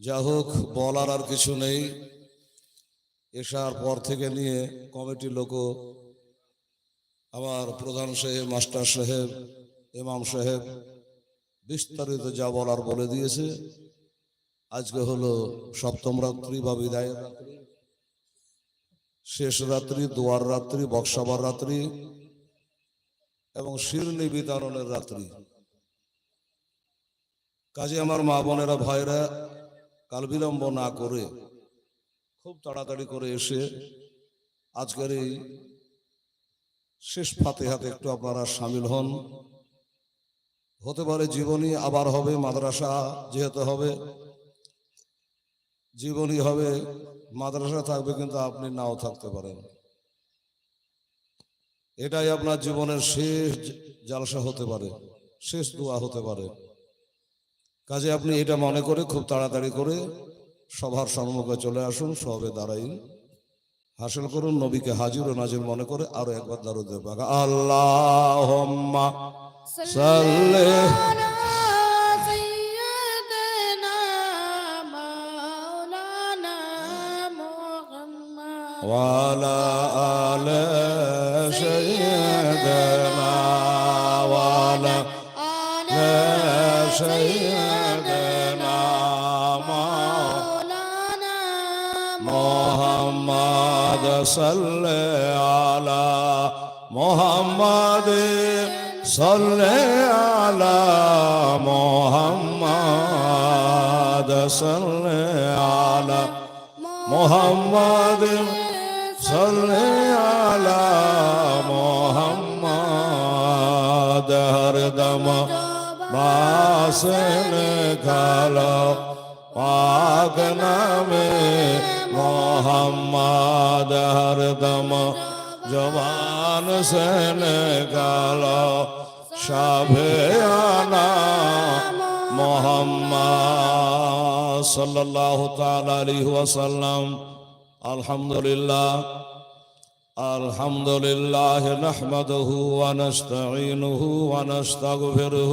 যা হোক, বলার আর কিছু নেই। এসার পর থেকে নিয়ে কমিটির লোক, আমার প্রধান সাহেব, মাস্টার সাহেব, ইমাম সাহেব, বিস্তারিত যা বলার বলে দিয়েছে। আজকে হলো সপ্তম রাত্রি বা বিদায়ের রাত্রি। শেষ রাত্রি, দোয়ার রাত্রি বক্সাবার রাত্রি এবং শিরনি বিতরণের রাত্রি। কাজে আমার মা বোনেরা ভাইরা কাল বিলম্ব না করে খুব তাড়াতাড়ি করে এসে আজকের এই শেষ ফাতে হাতে একটু আপনারা সামিল হন। হতে পারে জীবনী আবার হবে, মাদ্রাসা যেহেতু হবে, জীবনী হবে, মাদ্রাসা থাকবে কিন্তু আপনি নাও থাকতে পারেন। এটাই আপনার জীবনের শেষ জালসা হতে পারে, শেষ দোয়া হতে পারে। কাজে আপনি এটা মনে করে খুব তাড়াতাড়ি করে সভার সম্মুখে চলে আসুন সবে দাঁড়াই হাসিল করুন নবীকে হাজির ও নাজির মনে করে আরো একবার দারুদ পাকা আল্লাহ সাল্লে وعلى آل سيدنا وعلى آل سيدنا محمد صل على محمد صل على محمد صل على محمد صل على হাসন গালো পাক নামে মোহাম্মদ হরদম। জবান সেন গালো শাভে আনা মোহাম্মদ সাল্লাল্লাহু তাআলা আলাইহি ওয়াসাল্লাম। আলহামদুলিল্লাহ الحمد لله نحمده ونستعينه ونستغفره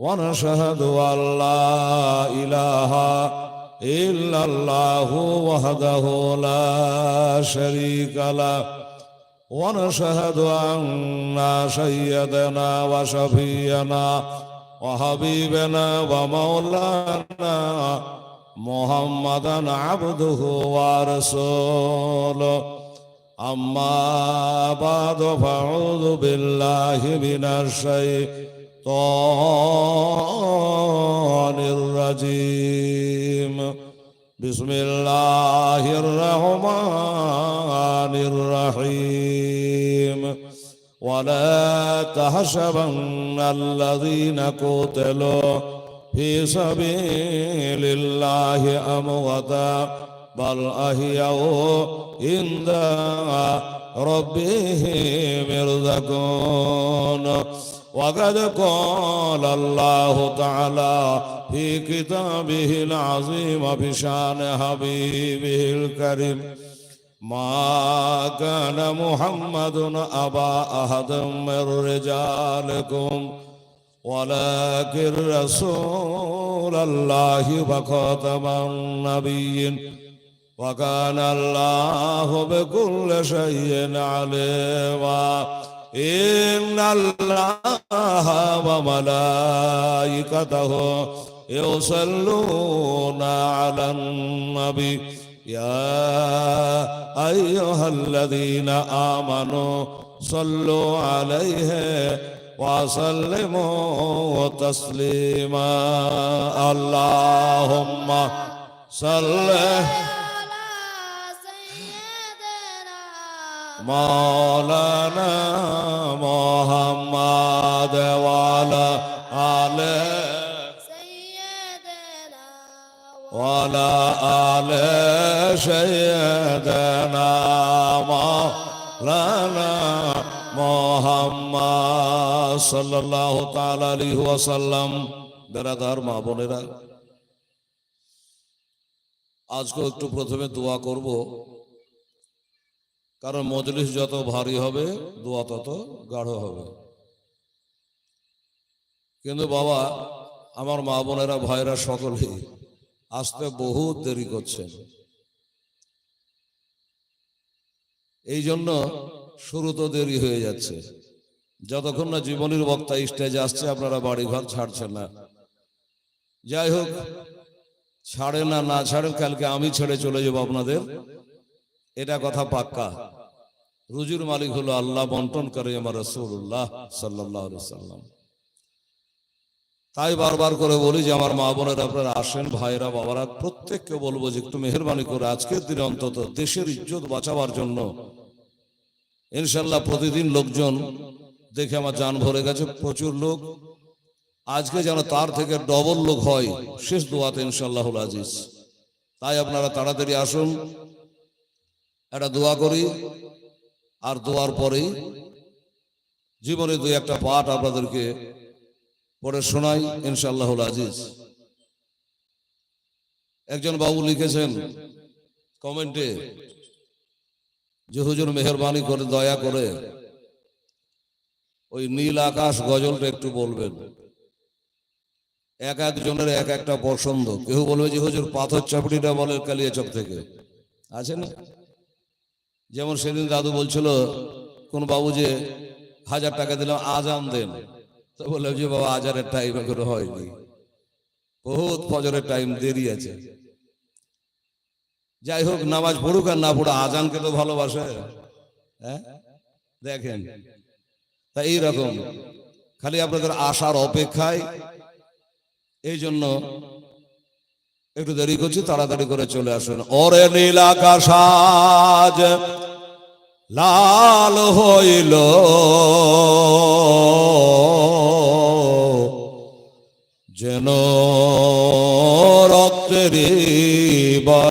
ونشهد أن لا إله إلا الله وحده لا شريك له ونشهد أن سيدنا وشفينا وحبيبنا ومولانا محمدا عبده ورسوله أما بعد فأعوذ بالله من الشيطان الرجيم. بسم الله الرحمن الرحيم. ولا تحسبن الذين قتلوا في سبيل الله أموتا بل أحيوا عند ربهم يرزقون. وقد قال الله تعالى في كتابه العظيم بشان حبيبه الكريم ما كان محمد أبا أحد من رجالكم ولكن رسول الله وخاتم النبيين وكان الله بكل شيء عليما ইন্নাল্লাহ ওয়া মালাইকাতাহু ইউসাল্লুনা আলান নবী ইয়া আইয়ুহাল্লাযীনা আমানু সাল্লু আলাইহি ওয়া সাল্লিমু তাসলিমা আল্লাহুম্মা সাল্লি মৌলানা মোহাম্মদ ওয়ালা আলে ওয়ালা আলে সৈয়দনা মৌলানা মোহাম্মদ সাল্লাল্লাহু তাআলা আলাইহি ওয়াসাল্লাম। বেরাদার মা বোনেরা আজকেও একটু প্রথমে দোয়া করব। কারণ মজলিস যত ভারী হবে, দোয়া তত গাঢ় হবে। কিন্তু বাবা, আমার মা বোনেরা ভাইরা সকলেই আসতে বহুত দেরি করছেন। এই জন্য শুরু তো দেরি হয়ে যাচ্ছে। যতক্ষণ না জীবনের বক্তা স্টেজে আসছে, আপনারা বাড়িঘর ছাড়ছেন না। যাই হোক ছাড়েন না না ছাড়েন কালকে আমি ছেড়ে চলে যাব আপনাদের এটা কথা পাক্কা। রুজুর মালিক হলো আল্লাহ, বন্টন করে আমার রসুল্লাহ সাল্লাহ সাল্লাম তাই বারবার করে বলি যে আমার মা বোনেরা আপনারা আসেন ভাইরা বাবারা, প্রত্যেককে বলব যে একটু মেহরবানি করে আজকের দিনে অন্তত দেশের ইজ্জত বাঁচাবার জন্য ইনশাল্লাহ প্রতিদিন লোকজন দেখে আমার যান ভরে গেছে, প্রচুর লোক। আজকে যেন তার থেকে ডবল লোক হয়, শেষ দোয়াতে ইনশাল্লাহুল আজিজ। তাই আপনারা তাড়াতাড়ি আসুন একটা দোয়া করি। আর দোয়ার পরেই জীবনে দুই একটা পাঠ আপনাদেরকে পড়ে শোনাই ইনশাল্লাহুল আজিজ। একজন বাবু লিখেছেন কমেন্টে, যে হুজুর মেহরবানি করে, দয়া করে ওই নীল আকাশ গজলটা একটু বলবেন। এক একজনের এক একটা পছন্দ। কেউ বলবে যে, হুজুর পাথর চাপড়িটা বলে কালিয়াচক থেকে। আছে না? যেমন সেদিন দাদু বলছিল, কোন বাবু যে হাজার টাকা দিলাম, আজান দেন। তো বললাম যে বাবা আজারের টাইম এখনও হয়নি। বহুত ফজরের টাইম দেরি আছে। যাই হোক, নামাজ পড়ুক আর না পড়ুক, আজানকে তো ভালোবাসে। হ্যাঁ? দেখেন। তা এইরকম। খালি আপনাদের আসার অপেক্ষায়। এই জন্য একটু দেরি করছি, তাড়াতাড়ি করে চলে আসুন। ওরে নীল আকাশ লাল হইল। যেন রক্তের